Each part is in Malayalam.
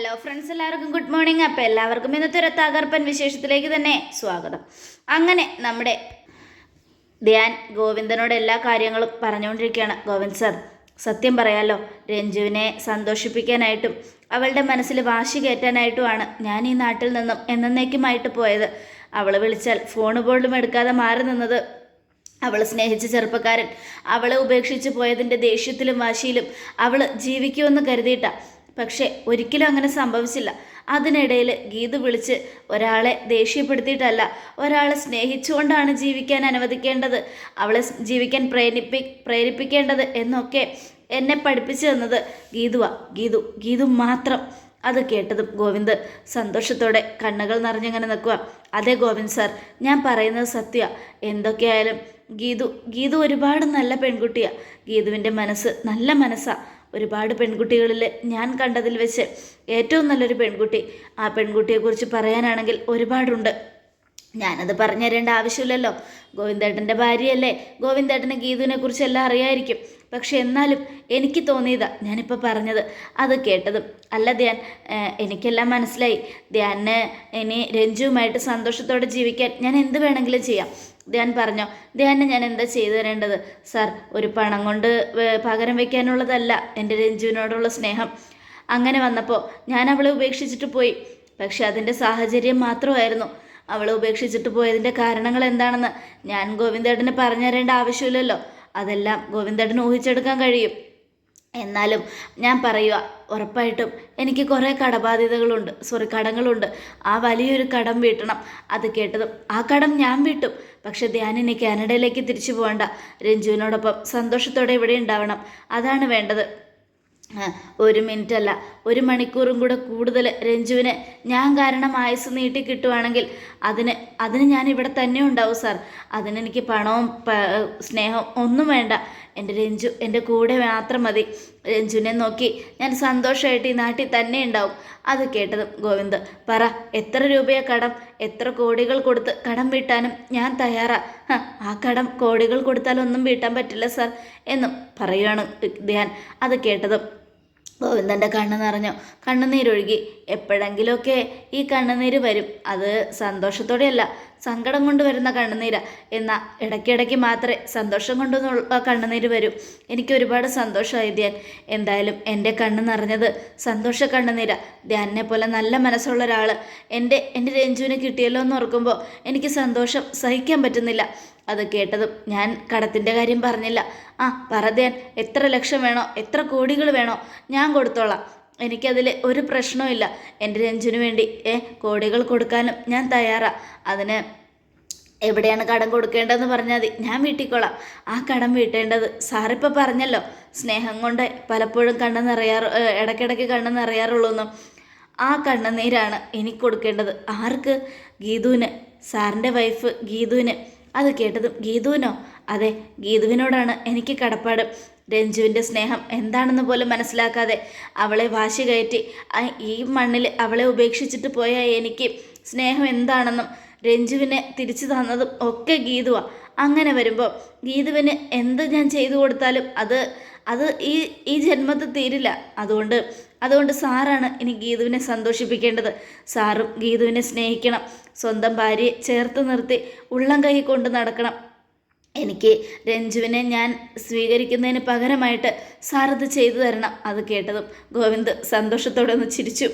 ഹലോ ഫ്രണ്ട്സ് എല്ലാവർക്കും ഗുഡ് മോർണിംഗ് അപ്പോൾ എല്ലാവർക്കും ഇന്നത്തെ ഒരു തകർപ്പൻ വിശേഷത്തിലേക്ക് തന്നെ സ്വാഗതം. അങ്ങനെ നമ്മുടെ ധ്യാൻ ഗോവിന്ദനോട് എല്ലാ കാര്യങ്ങളും പറഞ്ഞുകൊണ്ടിരിക്കുകയാണ്. ഗോവിന്ദ് സർ സത്യം പറയാലോ രഞ്ജുവിനെ സന്തോഷിപ്പിക്കാനായിട്ടും അവളുടെ മനസ്സിൽ വാശി കയറ്റാനായിട്ടുമാണ് ഞാൻ ഈ നാട്ടിൽ നിന്നും എന്നേക്കുമായിട്ട് പോയത്. അവൾ വിളിച്ചാൽ ഫോൺ പോലും എടുക്കാതെ മാറി നിന്നത് അവൾ സ്നേഹിച്ച ചെറുപ്പക്കാരൻ. അവളെ ഉപേക്ഷിച്ച് പോയതിന്റെ ദേഷ്യത്തിലും വാശിയിലും അവൾ ജീവിക്കുമെന്ന് കരുതിയിട്ടാ പക്ഷേ ഒരിക്കലും അങ്ങനെ സംഭവിച്ചില്ല. അതിനിടയിൽ ഗീതു വിളിച്ച് ഒരാളെ ദേഷ്യപ്പെടുത്തിയിട്ടല്ല ഒരാളെ സ്നേഹിച്ചുകൊണ്ടാണ് ജീവിക്കാൻ അനുവദിക്കേണ്ടത് അവളെ ജീവിക്കാൻ പ്രേരിപ്പി പ്രേരിപ്പിക്കേണ്ടത് എന്നൊക്കെ എന്നെ പഠിപ്പിച്ചു തന്നത് ഗീതുവ. ഗീതു ഗീതു മാത്രം അത് കേട്ടതും ഗോവിന്ദ് സന്തോഷത്തോടെ കണ്ണുകൾ നിറഞ്ഞങ്ങനെ നിൽക്കുക അതെ ഗോവിന്ദ് സാർ ഞാൻ പറയുന്നത് സത്യ. എന്തൊക്കെയായാലും ഗീതു ഗീതു ഒരുപാട് നല്ല പെൺകുട്ടിയാണ് ഗീതുവിന്റെ മനസ്സ് നല്ല മനസ്സാണ് ഒരുപാട് പെൺകുട്ടികളിൽ ഞാൻ കണ്ടതിൽ വെച്ച് ഏറ്റവും നല്ലൊരു പെൺകുട്ടി. ആ പെൺകുട്ടിയെക്കുറിച്ച് പറയാനാണെങ്കിൽ ഒരുപാടുണ്ട്. ഞാനത് പറഞ്ഞു തരേണ്ട ആവശ്യമില്ലല്ലോ. ഗോവിന്ദേട്ടന്റെ ഭാര്യയല്ലേ? ഗോവിന്ദേട്ടന് ഗീതുവിനെ എല്ലാം അറിയായിരിക്കും. പക്ഷെ എന്നാലും എനിക്ക് തോന്നിയതാ ഞാനിപ്പോൾ പറഞ്ഞത്. അത് കേട്ടതും. അല്ല ധ്യാൻ എനിക്കെല്ലാം മനസ്സിലായി. ധ്യാന് ഇനി രഞ്ജുവുമായിട്ട് സന്തോഷത്തോടെ ജീവിക്കാൻ ഞാൻ എന്ത് വേണമെങ്കിലും ചെയ്യാം. ധ്യാൻ പറഞ്ഞു ധ്യാനെ ഞാൻ എന്താ ചെയ്തു തരേണ്ടത്? സാർ ഒരു പണം കൊണ്ട് പകരം വയ്ക്കാനുള്ളതല്ല എന്റെ രഞ്ജുവിനോടുള്ള സ്നേഹം. അങ്ങനെ വന്നപ്പോൾ ഞാൻ അവളെ ഉപേക്ഷിച്ചിട്ട് പോയി. പക്ഷെ അതിന്റെ സാഹചര്യം മാത്രമായിരുന്നു. അവളെ ഉപേക്ഷിച്ചിട്ട് പോയതിന്റെ കാരണങ്ങൾ എന്താണെന്ന് ഞാൻ ഗോവിന്ദേട്ടന് പറഞ്ഞു തരേണ്ട ആവശ്യമില്ലല്ലോ. അതെല്ലാം ഗോവിന്ദേട്ടന് ഊഹിച്ചെടുക്കാൻ കഴിയും. എന്നാലും ഞാൻ പറയുക ഉറപ്പായിട്ടും എനിക്ക് കുറേ കടബാധ്യതകളുണ്ട് സോറി കടങ്ങളുണ്ട്. ആ വലിയൊരു കടം വീട്ടണം അത് കേട്ടതും ആ കടം ഞാൻ വീട്ടും. പക്ഷെ ധ്യാനിനെ കാനഡയിലേക്ക് തിരിച്ചു പോകണ്ട. രഞ്ജുവിനോടൊപ്പം സന്തോഷത്തോടെ ഇവിടെ ഉണ്ടാവണം. അതാണ് വേണ്ടത്. ഒരു മിനിറ്റ് അല്ല ഒരു മണിക്കൂറും കൂടെ കൂടുതൽ രഞ്ജുവിന് ഞാൻ കാരണം ആയുസ് നീട്ടി കിട്ടുവാണെങ്കിൽ അതിന് അതിന് ഞാൻ ഇവിടെ തന്നെ ഉണ്ടാവും സാർ. അതിനെനിക്ക് പണവും സ്നേഹവും ഒന്നും വേണ്ട. എന്റെ രഞ്ജു എന്റെ കൂടെ മാത്രം മതി. രഞ്ജുവിനെ നോക്കി ഞാൻ സന്തോഷമായിട്ട് ഈ നാട്ടിൽ തന്നെ ഉണ്ടാവും. അത് കേട്ടതും ഗോവിന്ദ് പറ എത്ര രൂപയാ കടം? എത്ര കോടികൾ കൊടുത്ത് കടം വീട്ടാനും ഞാൻ തയ്യാറാ? ആ കടം കോടികൾ കൊടുത്താലൊന്നും വീട്ടാൻ പറ്റില്ല സാർ എന്നും പറയുകയാണ് ധ്യാൻ. അത് കേട്ടതും ഗോവിന്ദന്റെ കണ്ണ് നിറഞ്ഞു കണ്ണുനീരൊഴുകി. എപ്പോഴെങ്കിലുമൊക്കെ ഈ കണ്ണുനീര് വരും. അത് സന്തോഷത്തോടെയല്ല സങ്കടം കൊണ്ട് വരുന്ന കണ്ണുനീര. എന്നാൽ ഇടയ്ക്കിടയ്ക്ക് മാത്രമേ സന്തോഷം കൊണ്ടുള്ള കണ്ണുനീര് വരും. എനിക്ക് ഒരുപാട് സന്തോഷമായി ധ്യാൻ. എന്തായാലും എന്റെ കണ്ണ് നിറഞ്ഞത് സന്തോഷ കണ്ണുനീര. ധ്യാനിനെ പോലെ നല്ല മനസ്സുള്ള ഒരാൾ എന്റെ എന്റെ രഞ്ജുവിന് കിട്ടിയല്ലോ എന്ന് ഓർക്കുമ്പോൾ എനിക്ക് സന്തോഷം സഹിക്കാൻ പറ്റുന്നില്ല. അത് കേട്ടതും ഞാൻ കടത്തിന്റെ കാര്യം പറഞ്ഞില്ല. ആ പറതേൻ എത്ര ലക്ഷം വേണോ എത്ര കോടികൾ വേണോ ഞാൻ കൊടുത്തോളാം. എനിക്കതിൽ ഒരു പ്രശ്നവുമില്ല എന്റെ രഞ്ജുവിന് വേണ്ടി ഏ കോടികൾ കൊടുക്കാനും ഞാൻ തയ്യാറാ. അതിന് എവിടെയാണ് കടം കൊടുക്കേണ്ടതെന്ന് പറഞ്ഞാൽ മതി. ഞാൻ വീട്ടിക്കോളാം. ആ കടം വീട്ടേണ്ടത് സാറിപ്പോൾ പറഞ്ഞല്ലോ. സ്നേഹം കൊണ്ട് പലപ്പോഴും കണ്ണു നിറയാറ് ഇടയ്ക്കിടയ്ക്ക് കണ്ണു നിറയാറുള്ളൂ എന്നും ആ കണ്ണുനീരാണ് എനിക്ക് കൊടുക്കേണ്ടത്. ആർക്ക്? ഗീതുവിന്. സാറിന്റെ വൈഫ് ഗീതുവിന്. അത് കേട്ടതും ഗീതുവിനോ അതെ ഗീതുവിനോടാണ് എനിക്ക് കടപ്പാട്. രഞ്ജുവിന്റെ സ്നേഹം എന്താണെന്ന് പോലും മനസ്സിലാക്കാതെ അവളെ വാശി കയറ്റി ഈ മണ്ണിൽ അവളെ ഉപേക്ഷിച്ചിട്ട് പോയ എനിക്ക് സ്നേഹം എന്താണെന്നും രഞ്ജുവിനെ തിരിച്ചു തന്നതും ഒക്കെ ഗീതുവാ. അങ്ങനെ വരുമ്പോൾ ഗീതുവിന് എന്ത് ഞാൻ ചെയ്തു കൊടുത്താലും അത് അത് ഈ ഈ ജന്മത്തിൽ തീരില്ല. അതുകൊണ്ട് അതുകൊണ്ട് സാറാണ് ഇനി ഗീതുവിനെ സന്തോഷിപ്പിക്കേണ്ടത്. സാറും ഗീതുവിനെ സ്നേഹിക്കണം. സ്വന്തം ഭാര്യയെ ചേർത്ത് നിർത്തി ഉള്ളം കൈ കൊണ്ട് നടക്കണം. എനിക്ക് രഞ്ജുവിനെ ഞാൻ സ്വീകരിക്കുന്നതിന് പകരമായിട്ട് സാറത് ചെയ്തു തരണം അത് കേട്ടതും ഗോവിന്ദ് സന്തോഷത്തോടെ ഒന്ന് ചിരിച്ചു.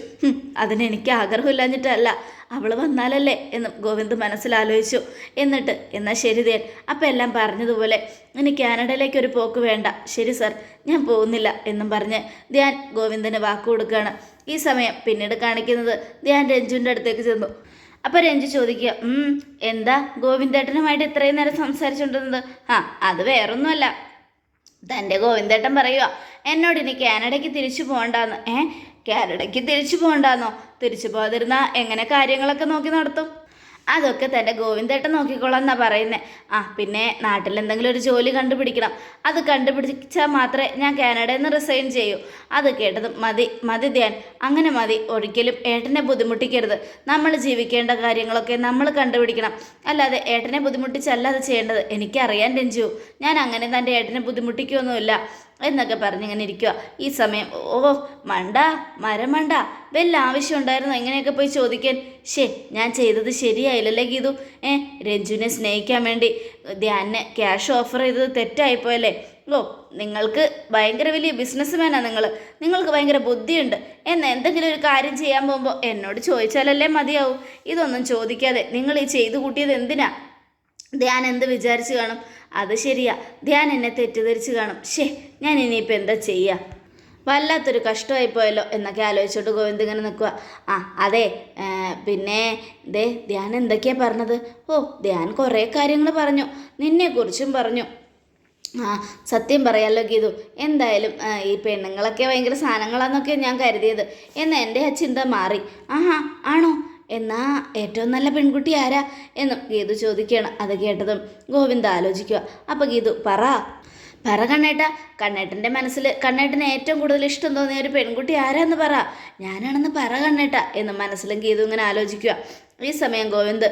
അതിനെനിക്ക് ആഗ്രഹമില്ലാഞ്ഞിട്ടല്ല. അവൾ വന്നാലല്ലേ എന്നും ഗോവിന്ദ് മനസ്സിലാലോചിച്ചു. എന്നിട്ട് എന്നാൽ ശരി ദേൻ അപ്പം എല്ലാം പറഞ്ഞതുപോലെ ഇനി കാനഡയിലേക്ക് ഒരു പോക്ക് വേണ്ട. ശരി സർ ഞാൻ പോകുന്നില്ല എന്നും പറഞ്ഞ് ധ്യാൻ ഗോവിന്ദന് വാക്ക് കൊടുക്കുകയാണ്. ഈ സമയം പിന്നീട് കാണിക്കുന്നത് ധ്യാൻ രഞ്ജുവിന്റെ അടുത്തേക്ക് ചെന്നു. അപ്പോൾ രഞ്ജു ചോദിക്കുക "ഉം, എന്താ ഗോവിന്ദേട്ടനുമായിട്ട് ഇത്രയും നേരം സംസാരിച്ചുകൊണ്ടിരുന്നത് ആ അത് വേറൊന്നുമല്ല. തന്റെ ഗോവിന്ദേട്ടൻ പറയുക എന്നോട് ഇനി കാനഡയ്ക്ക് തിരിച്ചു പോകണ്ടാന്ന്. ഏ കാനഡയ്ക്ക് തിരിച്ചു പോകണ്ടാന്നോ? തിരിച്ചു പോകാതിരുന്നാൽ എങ്ങനെ കാര്യങ്ങളൊക്കെ നോക്കി നടത്തും? അതൊക്കെ തന്റെ ഗോവിന്ദേട്ടൻ നോക്കിക്കോളാം എന്നാ പറയുന്നത് ആ പിന്നെ നാട്ടിൽ എന്തെങ്കിലും ഒരു ജോലി കണ്ടുപിടിക്കണം. അത് കണ്ടുപിടിച്ചാൽ മാത്രമേ ഞാൻ കാനഡയിൽ നിന്ന് റിസൈൻ ചെയ്യൂ. അത് കേട്ടതും മതി മതി ധ്യാൻ. അങ്ങനെ മതി ഒരിക്കലും ഏട്ടനെ ബുദ്ധിമുട്ടിക്കരുത്. നമ്മൾ ജീവിക്കേണ്ട കാര്യങ്ങളൊക്കെ നമ്മൾ കണ്ടുപിടിക്കണം. അല്ലാതെ ഏട്ടനെ ബുദ്ധിമുട്ടിച്ചല്ല അത് ചെയ്യേണ്ടത്. എനിക്കറിയാൻ രഞ്ജു. ഞാൻ അങ്ങനെ തന്റെ ഏട്ടനെ ബുദ്ധിമുട്ടിക്കുകയൊന്നുമില്ല എന്നൊക്കെ പറഞ്ഞിങ്ങനെ ഇരിക്കുക ഈ സമയം ഓ മണ്ട മരമണ്ട വല്ല ആവശ്യം ഉണ്ടായിരുന്നോ? എങ്ങനെയൊക്കെ പോയി ചോദിക്കാൻ. ഷേ ഞാൻ ചെയ്തത് ശരിയായില്ലല്ലേ ഗീതു? ഏ രഞ്ജുവിനെ സ്നേഹിക്കാൻ വേണ്ടി ധ്യാനെ ക്യാഷ് ഓഫർ ചെയ്തത് തെറ്റായിപ്പോയല്ലേ? ഓ നിങ്ങൾക്ക് ഭയങ്കര വലിയ ബിസിനസ്മാനാണ് നിങ്ങൾ നിങ്ങൾക്ക് ഭയങ്കര ബുദ്ധിയുണ്ട്. എന്ന് എന്തെങ്കിലും ഒരു കാര്യം ചെയ്യാൻ പോകുമ്പോൾ എന്നോട് ചോദിച്ചാലല്ലേ മതിയാവും. ഇതൊന്നും ചോദിക്കാതെ നിങ്ങൾ ഈ ചെയ്തു കൂട്ടിയത് എന്തിനാ? ധ്യാൻ എന്ത് വിചാരിച്ചു കാണും? അത് ശരിയാ. ധ്യാൻ എന്നെ തെറ്റിദ്ധരിച്ച് കാണും. ഷേ ഞാൻ ഇനിയിപ്പോൾ എന്താ ചെയ്യുക വല്ലാത്തൊരു കഷ്ടമായി പോയല്ലോ എന്നൊക്കെ ആലോചിച്ചോട്ട് ഗോവിന്ദ് ഇങ്ങനെ നിൽക്കുക ആ അതെ പിന്നെ ദേ ധ്യാൻ എന്തൊക്കെയാണ് പറഞ്ഞത്? ഓ ധ്യാൻ കുറേ കാര്യങ്ങൾ പറഞ്ഞു. നിന്നെക്കുറിച്ചും പറഞ്ഞു. ആ സത്യം പറയാമല്ലോ ഗീതു. എന്തായാലും ഈ പെണ്ണുങ്ങളൊക്കെ ഭയങ്കര സാധനങ്ങളാന്നൊക്കെ ഞാൻ കരുതിയത്. എന്ന് എന്റെ ആ ചിന്ത മാറി. ആഹാ ആണോ? എന്നാ ഏറ്റവും നല്ല പെൺകുട്ടി ആരാ എന്നും ഗീതു ചോദിക്കുകയാണ്. അത് കേട്ടതും ഗോവിന്ദ ആലോചിക്കുക. അപ്പോൾ ഗീതു പറ. പറ കണ്ണേട്ട. കണ്ണേട്ടന്റെ മനസ്സിൽ കണ്ണേട്ടന് ഏറ്റവും കൂടുതൽ ഇഷ്ടം തോന്നിയ ഒരു പെൺകുട്ടി ആരാന്ന് പറ. ഞാനാണെന്ന് പറ കണ്ണേട്ട എന്ന് മനസ്സിലും ഗീതു ഇങ്ങനെ ആലോചിക്കുക. ഈ സമയം ഗോവിന്ദ്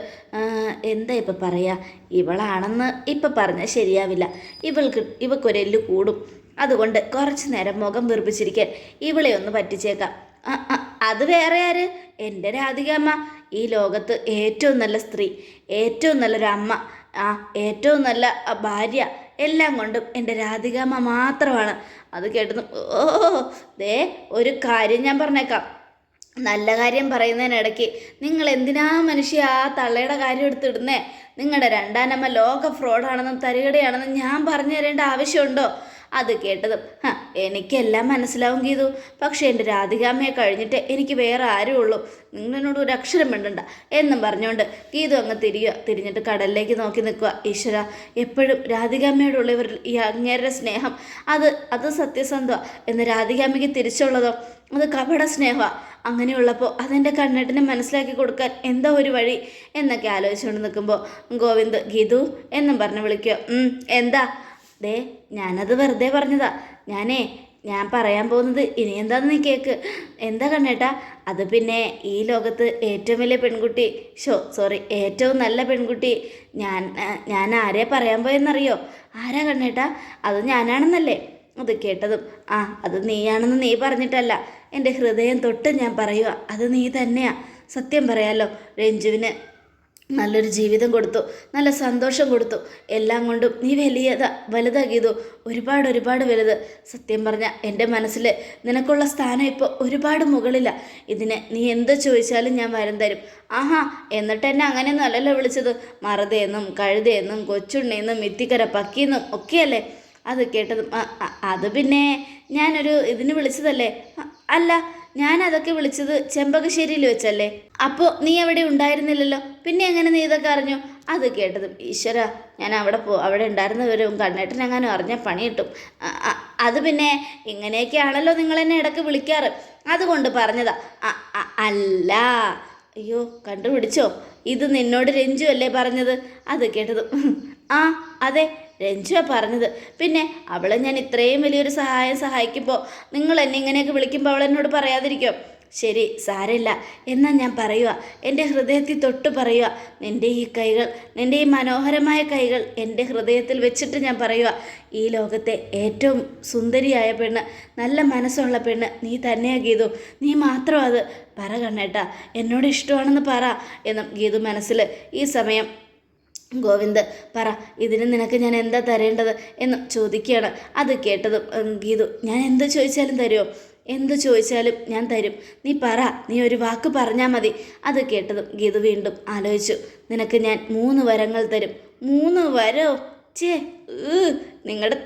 എന്താ ഇപ്പം പറയുക ഇവളാണെന്ന് ഇപ്പം പറഞ്ഞാൽ ശരിയാവില്ല. ഇവൾക്ക് ഇവക്കൊരെല്ല് കൂടും. അതുകൊണ്ട് കുറച്ച് നേരം മുഖം വീർപ്പിച്ചിരിക്കാൻ ഇവളെ ഒന്ന് പറ്റിച്ചേക്കാം. ആ, അത് വേറെ ആര്? എന്റെ രാധികമ്മ ഈ ലോകത്ത് ഏറ്റവും നല്ല സ്ത്രീ ഏറ്റവും നല്ലൊരു അമ്മ ആ ഏറ്റവും നല്ല ഭാര്യ എല്ലാം കൊണ്ടും എന്റെ രാധികാമ്മ മാത്രമാണ്. അത് കേട്ടത് ഓ ദേ ഒരു കാര്യം ഞാൻ പറഞ്ഞേക്കാം. നല്ല കാര്യം പറയുന്നതിനിടയ്ക്ക് നിങ്ങൾ എന്തിനാ മനുഷ്യ ആ തള്ളയുടെ കാര്യം എടുത്തിടുന്നേ നിങ്ങളുടെ രണ്ടാനമ്മ ലോക ഫ്രോഡാണെന്നും തരികടയാണെന്നും ഞാൻ പറഞ്ഞു തരേണ്ട ആവശ്യമുണ്ടോ? അത് കേട്ടതും എനിക്കെല്ലാം മനസ്സിലാവും ഗീതു. പക്ഷേ എന്റെ രാധികാമ്മയെ കഴിഞ്ഞിട്ട് എനിക്ക് വേറെ ആരും ഉള്ളൂ നിങ്ങളെന്നോട് ഒരു അക്ഷരം വേണ്ടണ്ട എന്നും പറഞ്ഞുകൊണ്ട് ഗീതു അങ്ങ് തിരിയുക തിരിഞ്ഞിട്ട് കടലിലേക്ക് നോക്കി നിൽക്കുക. ഈശ്വര എപ്പോഴും രാധികാമ്മയോടുള്ളവർ ഈ അങ്ങേരുടെ സ്നേഹം അത് അത് സത്യസന്ധമാണ് എന്ന് രാധികാമ്മയ്ക്ക് തിരിച്ചുള്ളതോ അത് കപട സ്നേഹമാണ് അങ്ങനെയുള്ളപ്പോൾ അതെന്റെ കണ്ണേട്ടിനെ മനസ്സിലാക്കി കൊടുക്കാൻ എന്താ ഒരു വഴി? എന്നൊക്കെ ആലോചിച്ചുകൊണ്ട് നിൽക്കുമ്പോൾ ഗോവിന്ദ് ഗീതു എന്നും പറഞ്ഞ് വിളിക്കുക. എന്താ? ദേ ഞാനത് വെറുതെ പറഞ്ഞതാ. ഞാനേ ഞാൻ പറയാൻ പോകുന്നത് ഇനി എന്താന്ന് നീ കേക്ക്. എന്താ കണ്ണേട്ടാ? അത് പിന്നെ ഈ ലോകത്ത് ഏറ്റവും വലിയ പെൺകുട്ടി. ഷോ സോറി ഏറ്റവും നല്ല പെൺകുട്ടി. ഞാൻ ഞാൻ ആരെ പറയാൻ പോയെന്നറിയോ? ആരാ കണ്ണേട്ടാ? അത് ഞാനാണെന്നല്ലേ? അത് കേട്ടതും ആ അത് നീയാണെന്ന് നീ പറഞ്ഞിട്ടല്ല. എന്റെ ഹൃദയം തൊട്ട് ഞാൻ പറയുക അത് നീ തന്നെയാ. സത്യം പറയാലോ രഞ്ജുവിന് നല്ലൊരു ജീവിതം കൊടുത്തു നല്ല സന്തോഷം കൊടുത്തു. എല്ലാം കൊണ്ടും നീ വലിയതാ വലുതാക്കിയതു ഒരുപാട് ഒരുപാട് വലുത്. സത്യം പറഞ്ഞ എന്റെ മനസ്സിൽ നിനക്കുള്ള സ്ഥാനം ഇപ്പോൾ ഒരുപാട് മുകളിലാണ് ഇതിന് നീ എന്ത് ചോദിച്ചാലും ഞാൻ വരം തരും. ആഹാ എന്നിട്ട് എന്നെ അങ്ങനെയൊന്നും അല്ലല്ലോ വിളിച്ചത്. മറുതയെന്നും കഴുതയെന്നും കൊച്ചുണ്ണിയെന്നും മിത്തിക്കര പക്കിയെന്നും ഒക്കെയല്ലേ? അത് കേട്ടതും "ആ, ആ, അത് പിന്നെ ഞാനൊരു ഇതിന് വിളിച്ചതല്ലേ? "അ- അല്ല ഞാൻ അതൊക്കെ വിളിച്ചത് ചെമ്പകശ്ശേരിയിൽ വെച്ചല്ലേ? അപ്പോൾ നീ അവിടെ ഉണ്ടായിരുന്നില്ലല്ലോ? പിന്നെ എങ്ങനെ നീ ഇതൊക്കെ അറിഞ്ഞു? അത് കേട്ടതും ഈശ്വര ഞാൻ അവിടെ പോ അവിടെ ഉണ്ടായിരുന്നവരും കണ്ണേട്ടനെങ്ങാനും അറിഞ്ഞ പണി കിട്ടും. "അ- അ- അത് പിന്നെ ഇങ്ങനെയൊക്കെയാണല്ലോ നിങ്ങൾ എന്നെ ഇടയ്ക്ക് വിളിക്കാറ്. അതുകൊണ്ട് പറഞ്ഞതാ "അ- അ- അല്ല. അയ്യോ കണ്ടുപിടിച്ചോ? ഇത് നിന്നോട് രഞ്ജു അല്ലേ പറഞ്ഞത്? അത് കേട്ടതും ആ അതെ രഞ്ജുവാ പറഞ്ഞത്. പിന്നെ അവളെ ഞാൻ ഇത്രയും വലിയൊരു സഹായം സഹായിക്കുമ്പോൾ നിങ്ങൾ എന്നെ ഇങ്ങനെയൊക്കെ വിളിക്കുമ്പോൾ അവൾ എന്നോട് പറയാതിരിക്കോ. ശരി സാരമില്ല. എന്നാൽ ഞാൻ പറയുക എന്റെ ഹൃദയത്തിൽ തൊട്ട് പറയുക നിന്റെ ഈ കൈകൾ നിന്റെ ഈ മനോഹരമായ കൈകൾ എന്റെ ഹൃദയത്തിൽ വെച്ചിട്ട് ഞാൻ പറയുക ഈ ലോകത്തെ ഏറ്റവും സുന്ദരിയായ പെണ്ണ് നല്ല മനസ്സുള്ള പെണ്ണ് നീ തന്നെയാ ഗീതു. നീ മാത്രം അത് പറ കണ്ണേട്ടാ. എന്നോട് ഇഷ്ടമാണെന്ന് പറ. എന്നും ഗീതു മനസ്സിൽ ഈ സമയം ഗോവിന്ദ് പറ ഇതിന് നിനക്ക് ഞാൻ എന്താ തരേണ്ടത് എന്ന് ചോദിക്കുകയാണ്. അത് കേട്ടതും ഗീതു ഞാൻ എന്ത് ചോദിച്ചാലും തരുമോ എന്ത് ചോദിച്ചാലും ഞാൻ തരും. നീ പറ നീ ഒരു വാക്ക് പറഞ്ഞാൽ മതി. അത് കേട്ടതും ഗീതു വീണ്ടും ആലോചിച്ചു. നിനക്ക് ഞാൻ മൂന്ന് വരങ്ങൾ തരും. മൂന്ന് വരോ ചേ നിങ്ങളുടെ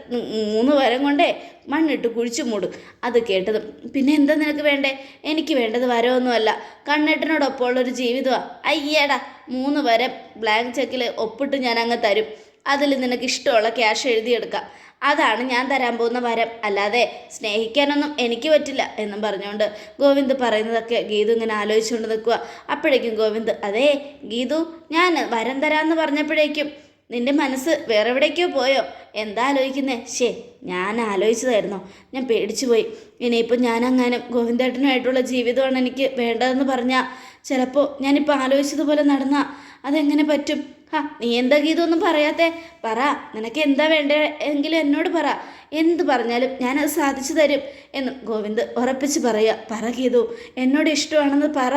മൂന്ന് വരം കൊണ്ടേ മണ്ണിട്ട് കുഴിച്ചു മൂടും. അത് കേട്ടതും പിന്നെ എന്താ നിനക്ക് വേണ്ടേ? എനിക്ക് വേണ്ടത് വരമൊന്നുമല്ല കണ്ണേട്ടനോടൊപ്പമുള്ളൊരു ജീവിതമാണ് അയ്യേടാ മൂന്ന് വരം ബ്ലാങ്ക് ചെക്കിൽ ഒപ്പിട്ട് ഞാൻ അങ്ങ് തരും. അതിൽ നിനക്ക് ഇഷ്ടമുള്ള ക്യാഷ് എഴുതിയെടുക്കാം. അതാണ് ഞാൻ തരാൻ പോകുന്ന വരം. അല്ലാതെ സ്നേഹിക്കാനൊന്നും എനിക്ക് പറ്റില്ല എന്നും പറഞ്ഞുകൊണ്ട് ഗോവിന്ദ് പറയുന്നതൊക്കെ ഗീതു ഇങ്ങനെ ആലോചിച്ചുകൊണ്ട് നിൽക്കുക അപ്പോഴേക്കും ഗോവിന്ദ് അതേ ഗീതു ഞാൻ വരം തരാമെന്ന് പറഞ്ഞപ്പോഴേക്കും നിന്റെ മനസ്സ് വേറെ എവിടേക്കോ പോയോ? എന്താ ആലോചിക്കുന്നേ? ശേ ഞാൻ ആലോചിച്ചതായിരുന്നോ. ഞാൻ പേടിച്ചു പോയി ഇനിയിപ്പോൾ ഞാനങ്ങാനും ഗോവിന്ദേട്ടനുമായിട്ടുള്ള ജീവിതമാണ് എനിക്ക് വേണ്ടതെന്ന് പറഞ്ഞാൽ ചിലപ്പോൾ ഞാനിപ്പോൾ ആലോചിച്ചതുപോലെ നടന്നാൽ അതെങ്ങനെ പറ്റും? ഹാ നീ എന്താ ഗീതൊന്നും പറയാത്തെ? പറ നിനക്ക് എന്താ വേണ്ട എങ്കിലും എന്നോട് പറ. എന്ത് പറഞ്ഞാലും ഞാനത് സാധിച്ചു തരും എന്നും ഗോവിന്ദ് ഉറപ്പിച്ച് പറയുക. പറ ഗീതു എന്നോട് ഇഷ്ടമാണെന്ന് പറ.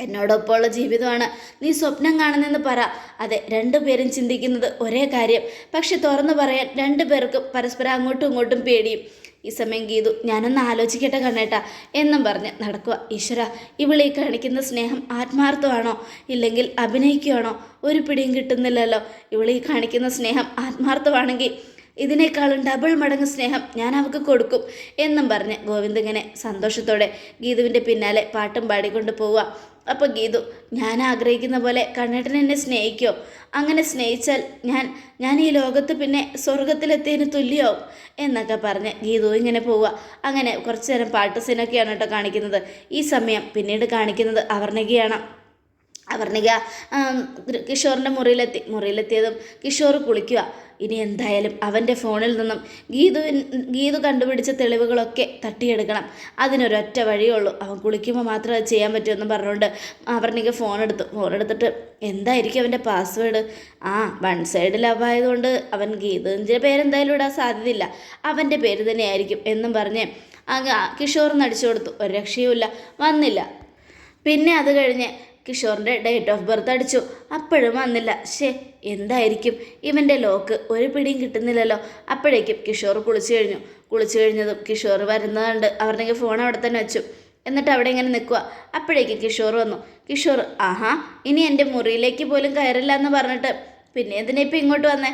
എന്നോടൊപ്പമുള്ള ജീവിതമാണ്. നീ സ്വപ്നം കാണുന്നെന്ന് പറ. അതെ രണ്ടുപേരും ചിന്തിക്കുന്നത് ഒരേ കാര്യം. പക്ഷെ തുറന്നു പറയാൻ രണ്ടു പേർക്കും പരസ്പരം അങ്ങോട്ടും ഇങ്ങോട്ടും പേടിയും. ഈ സമയം ഗീതു ഞാനൊന്ന് ആലോചിക്കട്ടെ കണ്ണേട്ടാ എന്നും പറഞ്ഞ് നടക്കുക. ഈശ്വര ഇവളീ കാണിക്കുന്ന സ്നേഹം ആത്മാർത്ഥമാണോ? ഇല്ലെങ്കിൽ അഭിനയിക്കുകയാണോ? ഒരു പിടിയും കിട്ടുന്നില്ലല്ലോ. ഇവളീ കാണിക്കുന്ന സ്നേഹം ആത്മാർത്ഥമാണെങ്കിൽ ഇതിനേക്കാളും ഡബിൾ മടങ്ങ് സ്നേഹം ഞാൻ അവൾക്ക് കൊടുക്കും എന്നും പറഞ്ഞ് ഗോവിന്ദ് ഇങ്ങനെ സന്തോഷത്തോടെ ഗീതുവിന്റെ പിന്നാലെ പാട്ടും പാടിക്കൊണ്ട് പോവുക. അപ്പോൾ ഗീതു ഞാൻ ആഗ്രഹിക്കുന്ന പോലെ കണ്ണേട്ടൻ എന്നെ സ്നേഹിക്കോ. അങ്ങനെ സ്നേഹിച്ചാൽ ഞാൻ ഞാൻ ഈ ലോകത്ത് പിന്നെ സ്വർഗത്തിലെത്തിയതിന് തുല്യമാവും എന്നൊക്കെ പറഞ്ഞ് ഗീതു ഇങ്ങനെ പോവുക. അങ്ങനെ കുറച്ച് നേരം പാട്ട് സീനൊക്കെയാണ് കേട്ടോ കാണിക്കുന്നത്. ഈ സമയം പിന്നീട് കാണിക്കുന്നത് അവർണികയാണ് അവർണിക കിഷോറിന്റെ മുറിയിലെത്തി മുറിയിലെത്തിയതും കിഷോർ കുളിക്കുക. ഇനി എന്തായാലും അവന്റെ ഫോണിൽ നിന്നും ഗീതു ഗീതു കണ്ടുപിടിച്ച തെളിവുകളൊക്കെ തട്ടിയെടുക്കണം. അതിനൊരൊറ്റ വഴിയേ ഉള്ളൂ. അവൻ കുളിക്കുമ്പോൾ മാത്രം അത് ചെയ്യാൻ പറ്റുമെന്ന് പറഞ്ഞുകൊണ്ട് അവർണിക ഫോൺ എടുത്തു. ഫോൺ എടുത്തിട്ട് എന്തായിരിക്കും അവന്റെ പാസ്വേഡ് ആ വൺ സൈഡ് ലവ് ആയതുകൊണ്ട് അവൻ ഗീതുവിന്റെ പേരെന്തായാലും ഇടാൻ സാധ്യതയില്ല. അവന്റെ പേര് തന്നെയായിരിക്കും എന്നും പറഞ്ഞ് അങ്ങ് കിഷോർ നടിച്ചു കൊടുത്തു. ഒരു രക്ഷയുമില്ല. വന്നില്ല. പിന്നെ അത് കഴിഞ്ഞ് കിഷോറിന്റെ ഡേറ്റ് ഓഫ് ബർത്ത് അടിച്ചു. അപ്പോഴും വന്നില്ല. ഷേ എന്തായിരിക്കും? ഇവന്റെ ലോക്ക് ഒരു പിടിയും കിട്ടുന്നില്ലല്ലോ. അപ്പോഴേക്കും കിഷോർ കുളിച്ചു കഴിഞ്ഞു. കുളിച്ചു കഴിഞ്ഞതും കിഷോർ വരുന്നതുകൊണ്ട് അവരുടെ ഫോൺ അവിടെ തന്നെ വെച്ചു. എന്നിട്ട് അവിടെ ഇങ്ങനെ നിൽക്കുക അപ്പോഴേക്കും കിഷോർ വന്നു. കിഷോർ ആഹാ ഇനി എന്റെ മുറിയിലേക്ക് പോലും കയറില്ല എന്ന് പറഞ്ഞിട്ട് പിന്നെ എന്തിനാ ഇപ്പം ഇങ്ങോട്ട് വന്നേ?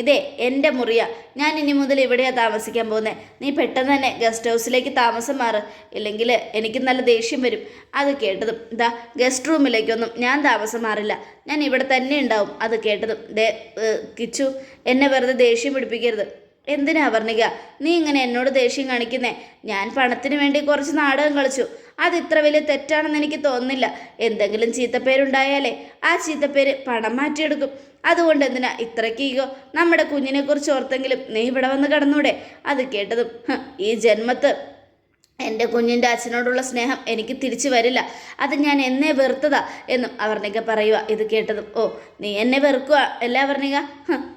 ഇതേ എന്റെ മുറിയാ. ഞാൻ ഇനി മുതൽ ഇവിടെയാണ് താമസിക്കാൻ പോകുന്നത് നീ പെട്ടെന്ന് തന്നെ ഗസ്റ്റ് ഹൗസിലേക്ക് താമസം മാറ്. ഇല്ലെങ്കിൽ എനിക്ക് നല്ല ദേഷ്യം വരും. അത് കേട്ടതും ഇതാ ഗസ്റ്റ് റൂമിലേക്കൊന്നും ഞാൻ താമസം മാറില്ല. ഞാൻ ഇവിടെ തന്നെ ഉണ്ടാവും. അത് കേട്ടതും ദേ കിച്ചു എന്നെ വെറുതെ ദേഷ്യം പിടിപ്പിക്കരുത്. എന്തിനാ വർണിക നീ ഇങ്ങനെ എന്നോട് ദേഷ്യം കാണിക്കുന്നേ? ഞാൻ പണത്തിന് വേണ്ടി കുറച്ച് നാടകം കളിച്ചു. അത് ഇത്ര വലിയ തെറ്റാണെന്ന് എനിക്ക് തോന്നുന്നില്ല. എന്തെങ്കിലും ചീത്തപ്പേരുണ്ടായാലേ ആ ചീത്തപ്പേര് പണം മാറ്റിയെടുക്കും. അതുകൊണ്ട് എന്തിനാ ഇത്രയ്ക്ക് ഈഗോ? നമ്മുടെ കുഞ്ഞിനെ കുറിച്ച് ഓർത്തെങ്കിലും നീ ഇവിടെ വന്ന് കടന്നൂടെ? അത് കേട്ടതും ഈ ജന്മത്ത് എന്റെ കുഞ്ഞിന്റെ അച്ഛനോടുള്ള സ്നേഹം എനിക്ക് തിരിച്ചു വരില്ല. അത് ഞാൻ എന്നെ വെറുത്തതാ എന്നും അവർണിക പറയുക ഇത് കേട്ടതും ഓ നീ എന്നെ വെറുക്കുക അല്ലേ അവർണിക?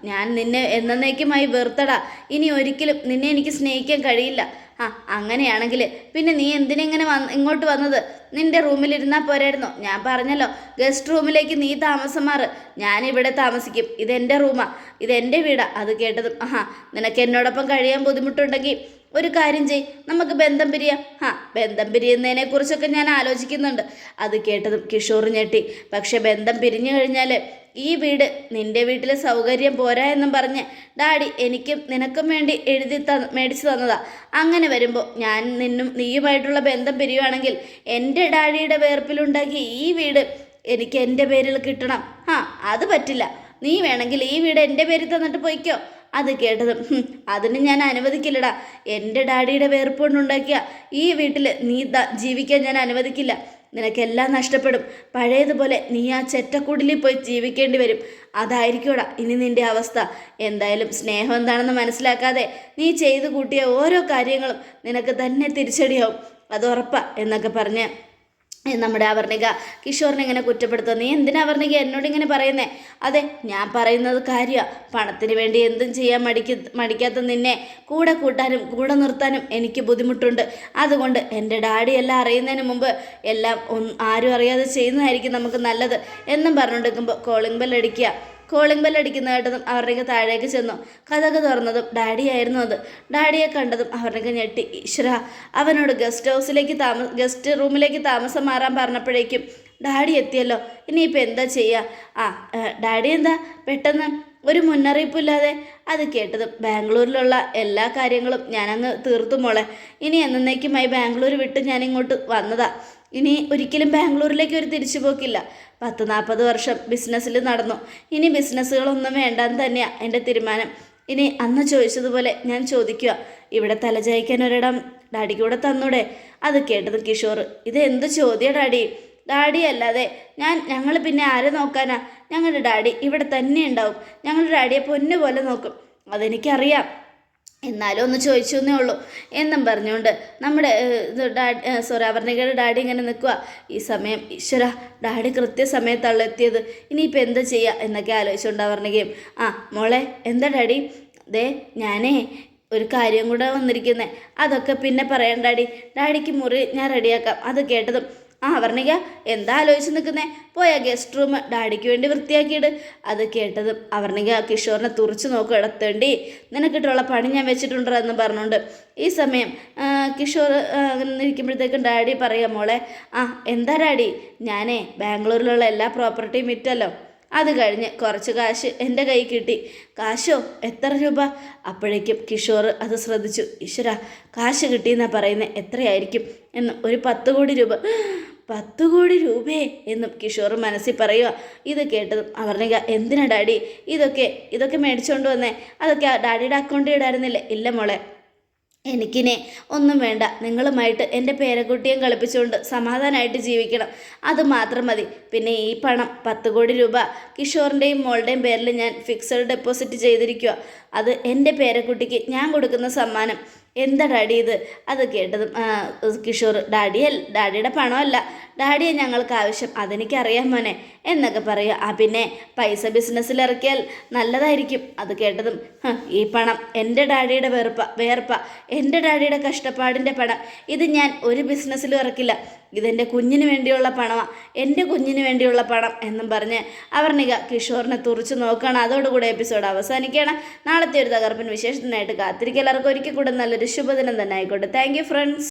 ഞാൻ നിന്നെ എന്നേക്കുമായി വെറുത്തടാ. ഇനി ഒരിക്കലും നിന്നെ എനിക്ക് സ്നേഹിക്കാൻ കഴിയില്ല. ആ അങ്ങനെയാണെങ്കിൽ പിന്നെ നീ എന്തിനെങ്ങനെ വന്ന് ഇങ്ങോട്ട് വന്നത്? നിന്റെ റൂമിലിരുന്നാൽ പോരായിരുന്നോ. ഞാൻ പറഞ്ഞല്ലോ ഗസ്റ്റ് റൂമിലേക്ക് നീ താമസം മാറ്. ഞാനിവിടെ താമസിക്കും. ഇതെന്റെ റൂമാ. ഇതെന്റെ വീടാ. അത് കേട്ടതും ആഹാ നിനക്ക് എന്നോടൊപ്പം കഴിയാൻ ബുദ്ധിമുട്ടുണ്ടെങ്കിൽ ഒരു കാര്യം ചെയ് നമുക്ക് ബന്ധം പിരിയാം. ഹാ ബന്ധം പിരിയുന്നതിനെ കുറിച്ചൊക്കെ ഞാൻ ആലോചിക്കുന്നുണ്ട്. അത് കേട്ടതും കിഷോർ ഞെട്ടി. പക്ഷെ ബന്ധം പിരിഞ്ഞു കഴിഞ്ഞാൽ ഈ വീട് നിന്റെ വീട്ടിലെ സൗകര്യം പോരാ എന്നും പറഞ്ഞ് ഡാഡി എനിക്കും നിനക്കും വേണ്ടി എഴുതി ത മേടിച്ചു തന്നതാ. അങ്ങനെ വരുമ്പോൾ ഞാൻ നിന്നും നീയുമായിട്ടുള്ള ബന്ധം പിരിയുവാണെങ്കിൽ എന്റെ ഡാഡിയുടെ വേർപ്പിലുണ്ടാക്കിയ ഈ വീട് എനിക്ക് എന്റെ പേരിൽ കിട്ടണം. ആ അത് പറ്റില്ല. നീ വേണമെങ്കിൽ ഈ വീട് എന്റെ പേരിൽ തന്നിട്ട് പോയിക്കോ. അത് കേട്ടതും. "ഹും, അതിന് ഞാൻ അനുവദിക്കില്ലടാ. എന്റെ ഡാഡിയുടെ വേർപ്പുണ്ടുണ്ടാക്കിയ ഈ വീട്ടിൽ നീ ജീവിക്കാൻ ഞാൻ അനുവദിക്കില്ല. നിനക്കെല്ലാം നഷ്ടപ്പെടും. പഴയതുപോലെ നീ ആ ചെറ്റക്കൂടിലിൽ പോയി ജീവിക്കേണ്ടി വരും. അതായിരിക്കൂടാ ഇനി നിന്റെ അവസ്ഥ. എന്തായാലും സ്നേഹം എന്താണെന്ന് മനസ്സിലാക്കാതെ നീ ചെയ്തു കൂട്ടിയ ഓരോ കാര്യങ്ങളും നിനക്ക് തന്നെ തിരിച്ചടിയാവും. അത് ഉറപ്പാ എന്നൊക്കെ പറഞ്ഞ് നമ്മുടെ അവർണിക കിഷോറിനെ ഇങ്ങനെ കുറ്റപ്പെടുത്തുക നീ എന്തിനാ അവർണിക എന്നോട് ഇങ്ങനെ പറയുന്നേ? അതെ ഞാൻ പറയുന്നത് കാര്യമാണ് പണത്തിന് വേണ്ടി എന്തും ചെയ്യാൻ മടിക്ക മടിക്കാത്ത നിന്നെ കൂടെ കൂട്ടാനും കൂടെ നിർത്താനും എനിക്ക് ബുദ്ധിമുട്ടുണ്ട്. അതുകൊണ്ട് എന്റെ ഡാഡി എല്ലാം അറിയുന്നതിന് മുമ്പ് എല്ലാം ആരും അറിയാതെ ചെയ്യുന്നതായിരിക്കും നമുക്ക് നല്ലത് എന്നും പറഞ്ഞുകൊണ്ടിരിക്കുമ്പോൾ കോളിംഗ് ബെൽ അടിക്കുക. കോളിംഗ് ബെൽ അവർ അവരുടെ താഴേക്ക് ചെന്നു. കഥക് തുറന്നതും ഡാഡിയായിരുന്നു അത്. ഡാഡിയെ കണ്ടതും അവരുടെ ഞെട്ടി. ഈശ്വര അവനോട് ഗസ്റ്റ് ഹൗസിലേക്ക് താമ ഗസ്റ്റ് റൂമിലേക്ക് താമസം മാറാൻ പറഞ്ഞപ്പോഴേക്കും ഡാഡി എത്തിയല്ലോ. ഇനിയിപ്പോൾ എന്താ ചെയ്യുക ആ ഡാഡി എന്താ? പെട്ടെന്ന് ഒരു മുന്നറിയിപ്പില്ലാതെ അത് കേട്ടതും ബാംഗ്ലൂരിലുള്ള എല്ലാ കാര്യങ്ങളും ഞാനങ്ങ് തീർത്തു മോളെ. ഇനി എന്നേക്കുമായി ബാംഗ്ലൂർ വിട്ട് ഞാൻ ഇങ്ങോട്ട് വന്നതാ. ഇനി ഒരിക്കലും ബാംഗ്ലൂരിലേക്ക് ഒരു തിരിച്ചു പോക്കില്ല പത്ത് നാൽപ്പത് വർഷം ബിസിനസ്സിൽ നടന്നു. ഇനി ബിസിനസ്സുകളൊന്നും വേണ്ടാന്ന് തന്നെയാണ് എന്റെ തീരുമാനം. ഇനി അന്ന് ചോദിച്ചതുപോലെ ഞാൻ ചോദിക്കുക ഇവിടെ തലചായ്ക്കാൻ ഒരിടം ഡാഡിക്ക് കൂടെ തന്നൂടെ? അത് കേട്ടത് കിഷോർ ഇത് എന്ത് ചോദ്യം ഡാഡി? ഡാഡി അല്ലാതെ ഞാൻ ഞങ്ങൾ പിന്നെ ആരെ നോക്കാനാ? ഞങ്ങളുടെ ഡാഡി ഇവിടെ തന്നെ ഉണ്ടാവും. ഞങ്ങളുടെ ഡാഡിയെ പൊന്നു പോലെ നോക്കും. അതെനിക്കറിയാം. എന്നാലും ഒന്ന് ചോദിച്ചു എന്നേ ഉള്ളൂ. എന്നും പറഞ്ഞുകൊണ്ട് നമ്മുടെ ഡാഡി സോറി അവർണികയുടെ ഡാഡി ഇങ്ങനെ നിൽക്കുക ഈ സമയം ഈശ്വര ഡാഡി കൃത്യസമയത്താണ് എത്തിയത്. ഇനിയിപ്പോൾ എന്താ ചെയ്യുക എന്നൊക്കെ ആലോചിച്ചുകൊണ്ട് അവർണികയും ആ മോളെ എന്താ ഡാഡി? ദേ ഞാനേ ഒരു കാര്യം കൂടെ വന്നിരിക്കുന്നേ. അതൊക്കെ പിന്നെ പറയാം ഡാഡി. ഡാഡിക്ക് മുറി ഞാൻ റെഡിയാക്കാം. അത് കേട്ടതും ആ വർണിക എന്താ ആലോചിച്ച് നിൽക്കുന്നേ? പോയ ഗസ്റ്റ് റൂം ഡാഡിക്ക് വേണ്ടി വൃത്തിയാക്കിയിട്. അത് കേട്ടതും അവർണിക കിഷോറിനെ തുറച്ചു നോക്കും ഇടത്തേണ്ടി നിനക്കിട്ടുള്ള പണി ഞാൻ വെച്ചിട്ടുണ്ടോ എന്ന് പറഞ്ഞുകൊണ്ട് ഈ സമയം കിഷോർ ഇരിക്കുമ്പോഴത്തേക്കും ഡാഡി പറയാം മോളെ ആ എന്താ ഡാഡി? ഞാനേ ബാംഗ്ലൂരിലുള്ള എല്ലാ പ്രോപ്പർട്ടിയും വിറ്റല്ലോ. അത് കഴിഞ്ഞ് കുറച്ച് കാശ് എന്റെ കൈ കിട്ടി. കാശോ? എത്ര രൂപ? അപ്പോഴേക്കും കിഷോർ അത് ശ്രദ്ധിച്ചു. ഈശ്വര കാശ് കിട്ടിയെന്നാണ് പറയുന്നത് എത്രയായിരിക്കും? എന്ന് ഒരു പത്ത് കോടി രൂപ. പത്ത് കോടി രൂപയെ എന്നും കിഷോർ മനസ്സിൽ പറയുക. ഇത് കേട്ടതും അവർണിക എന്തിനാ ഡാഡി? ഇതൊക്കെ ഇതൊക്കെ മേടിച്ചുകൊണ്ട് വന്നേ. അതൊക്കെ ഡാഡിയുടെ അക്കൗണ്ടിൽ ഇടായിരുന്നില്ലേ? ഇല്ല മോളെ. എനിക്കിനെ ഒന്നും വേണ്ട. നിങ്ങളുമായിട്ട് എന്റെ പേരക്കുട്ടിയും കളിപ്പിച്ചുകൊണ്ട് സമാധാനമായിട്ട് ജീവിക്കണം. അത് മാത്രം മതി. പിന്നെ ഈ പണം പത്ത് കോടി രൂപ കിഷോറിന്റെയും മോളുടെയും പേരിൽ ഞാൻ ഫിക്സഡ് ഡെപ്പോസിറ്റ് ചെയ്തിരിക്കുക അത് എന്റെ പേരക്കുട്ടിക്ക് ഞാൻ കൊടുക്കുന്ന സമ്മാനം. എന്താ ഡാഡി ഇത്? അത് കേട്ടതും കിഷോർ ഡാഡിയൽ ഡാഡിയുടെ പണമല്ല ഡാഡിയെ ഞങ്ങൾക്ക് ആവശ്യം അതെനിക്കറിയാം മോനെ എന്നൊക്കെ പറയുക ആ പിന്നെ പൈസ ബിസിനസ്സിൽ ഇറക്കിയാൽ നല്ലതായിരിക്കും അത് കേട്ടതും. ഈ പണം എന്റെ ഡാഡിയുടെ വെറുപ്പ വേർപ്പ എന്റെ ഡാഡിയുടെ കഷ്ടപ്പാടിന്റെ പണം. ഇത് ഞാൻ ഒരു ബിസിനസ്സിലും ഇറക്കില്ല. ഇതെന്റെ കുഞ്ഞിന് വേണ്ടിയുള്ള പണമാണ് എന്റെ കുഞ്ഞിന് വേണ്ടിയുള്ള പണം എന്നും പറഞ്ഞ് അവർണിക കിഷോറിനെ തുറച്ചു നോക്കുകയാണ്. അതോടുകൂടെ എപ്പിസോഡ് അവസാനിക്കുകയാണ്. നാളത്തെ ഒരു തകർപ്പൻ വിശേഷത്തിനായിട്ട് കാത്തിരിക്കുക. എല്ലാവർക്കും ഒരിക്കൽ കൂടെ നല്ലൊരു ശുഭദിനം തന്നെ ആയിക്കോട്ടെ. Thank friends